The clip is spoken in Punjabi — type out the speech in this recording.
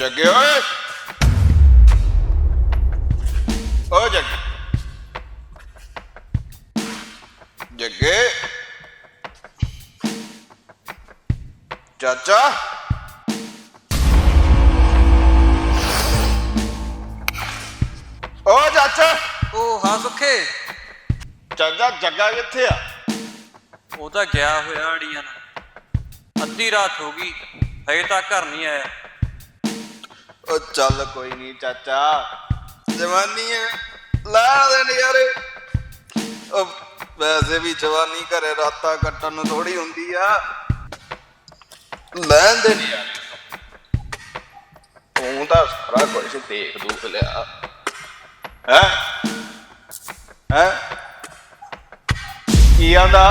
ਜੱਗੇ ਓਏ। ਓ ਜੱਗੇ। ਜੱਗੇ। ਚਾਚਾ। ਓ ਚਾਚਾ। ਉਹ ਹਾਂ ਸੁੱਖੇ। ਚਾਚਾ ਜੱਗਾ ਕਿੱਥੇ ਆ? ਉਹ ਤਾਂ ਗਿਆ ਹੋਇਆ ਅੜੀਆਂ ਨੂੰ ਅੱਧੀ ਰਾਤ ਹੋ ਗਈ ਹਜੇ ਤੱਕ ਘਰ ਨਹੀਂ ਆਇਆ। ਉਹ ਚੱਲ ਕੋਈ ਨਹੀਂ ਚਾਚਾ। ਜਵਾਨੀ ਹੈ ਲਾ ਦੇ ਨਜ਼ਾਰੇ ਓ ਵੈਸੇ ਵੀ ਜਵਾਨੀ ਘਰੇ ਰਾਤਾਂ ਕੱਟਣ ਨੂੰ ਥੋੜੀ ਹੁੰਦੀ ਆ। ਲੈਣ ਦੇ ਨਜ਼ਾਰੇ ਤੂੰ ਤਾਂ ਸਾਰਾ ਕੁਝ ਦੇਖ ਦੂਖ ਲਿਆ। ਹੈ? ਹੈ? ਕੀ ਆਂਦਾ?